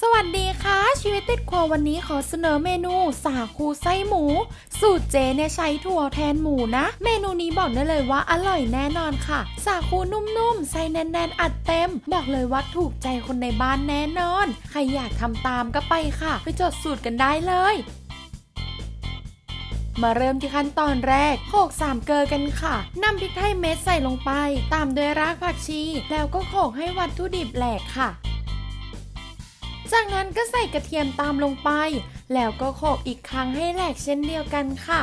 สวัสดีค่ะ ชีวิตติดครัววันนี้ขอเสนอเมนูสาคูไส้หมู สูตรเจเนี่ยใช้ถั่วแทนหมูนะ เมนูนี้บอกได้เลยว่าอร่อยแน่นอนค่ะ สาคูนุ่มๆไส้แน่นๆ อัดเต็ม บอกเลยว่าถูกใจคนในบ้านแน่นอน ใครอยากทำตามก็ไปค่ะ ไปจดสูตรกันได้เลยมาเริ่มที่ขั้นตอนแรกโขกสามเกลือกันค่ะนำพริกไทยเม็ดใส่ลงไป ตามด้วยรากผักชี แล้วก็โขกให้วัตถุดิบแหลกค่ะ จากนั้นก็ใส่กระเทียมตามลงไป แล้วก็โขลกอีกครั้งให้แหลกเช่นเดียวกันค่ะ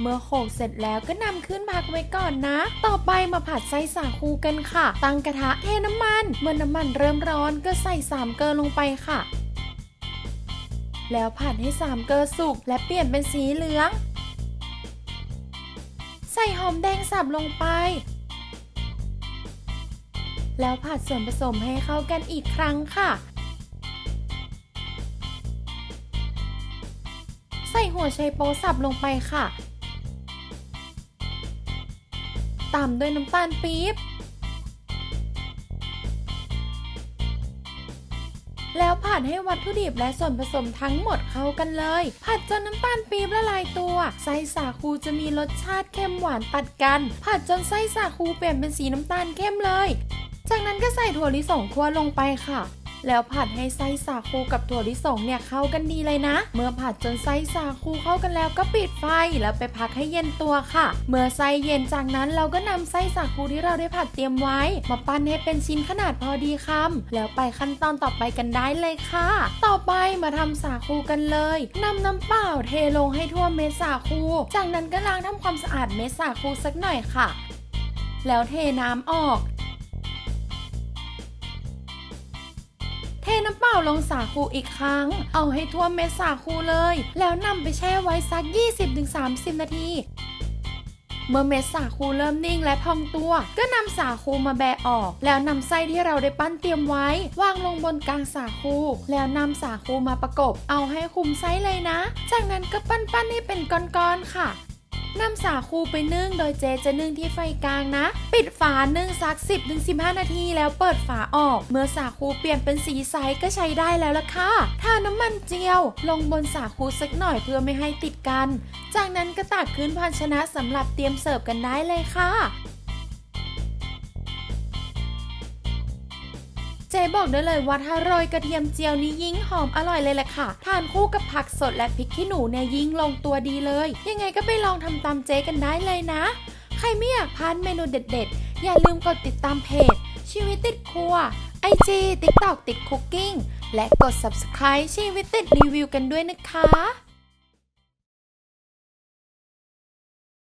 เมื่อโขลกเสร็จแล้วก็นำขึ้นพักไว้ก่อนนะ ต่อไปมาผัดไส้สาคูกันค่ะ ตั้งกระทะเทน้ำมัน เมื่อน้ำมันเริ่มร้อนก็ใส่สามเกลือลงไปค่ะ แล้วผัดให้สามเกลือสุกและเปลี่ยนเป็นสีเหลือง ใส่หอมแดงสับลงไป แล้วผัดส่วนผสมให้เข้ากันอีกครั้งค่ะ ใส่หัวไชโป๊สับลงไปค่ะ ตามด้วยน้ำตาลปี๊บ แล้วผัดให้วัตถุดิบและส่วนผสมทั้งหมดเข้ากันเลย ผัดจนน้ำตาลปี๊บละลายตัว ไส้สาคูจะมีรสชาติเค็มหวานตัดกัน ผัดจนไส้สาคูเปลี่ยนเป็นสีน้ำตาลเข้มเลย จากนั้นก็ใส่ถั่วลิสงคั่วลงไปค่ะ แล้วผัดให้ไส้สาคูกับถั่วลิสงเนี่ยเข้ากันดีเลยนะ เมื่อผัดจนไส้สาคูเข้ากันแล้วก็ปิดไฟแล้วไปพักให้เย็นตัวค่ะ เมื่อไส้เย็นจากนั้นเราก็นำไส้สาคูที่เราได้ผัดเตรียมไว้ มาปั้นให้เป็นชิ้นขนาดพอดีคำแล้วไปขั้นตอนต่อไปกันได้เลยค่ะ ต่อไปมาทำสาคูกันเลยนำน้ำเปล่าเทลงให้ทั่วเม็ดสาคู จากนั้นก็ล้างทำความสะอาดเม็ดสาคูสักหน่อยค่ะ แล้วเทน้ำออก เทน้ำเปล่าลงสาคูอีกครั้ง เอาให้ทั่วเม็ดสาคูเลย แล้วนำไปแช่ไว้สัก 20-30 นาที เมื่อเม็ดสาคูเริ่มนิ่งและพองตัว ก็นำสาคูมาแบะออก แล้วนำไส้ที่เราได้ปั้นเตรียมไว้ วางลงบนกลางสาคู แล้วนำสาคูมาประกบ เอาให้คุมไส้เลยนะ จากนั้นก็ปั้นๆให้เป็นก้อนๆค่ะ นำสาคูไปนึ่งโดยเจจะนึ่งที่ไฟกลางนะ ปิดฝานึ่งสัก 10-15 นาทีแล้วเปิดฝาออก เมื่อสาคูเปลี่ยนเป็นสีใสก็ใช้ได้แล้วล่ะค่ะทาน้ำมันเจียว ลงบนสาคูสักหน่อยเพื่อไม่ให้ติดกัน จากนั้นก็ตักขึ้นภาชนะสำหรับเตรียมเสิร์ฟกันได้เลยค่ะ เจ๊บอกได้เลยว่าถ้าโรยกระเทียมเจียวนี้ยิ่งหอมอร่อยเลยแหละค่ะ ทานคู่กับผักสดและพริกขี้หนูเนี่ยยิ่งลงตัวดีเลย ยังไงก็ไปลองทำตามเจ๊กันได้เลยนะ ใครไม่อยากพลาดเมนูเด็ดๆ อย่าลืมกดติดตามเพจ ชีวิตติดครัว IG TikTok ติดคุกกิ้งและกด subscribe ชีวิตติดรีวิวกันด้วยนะคะ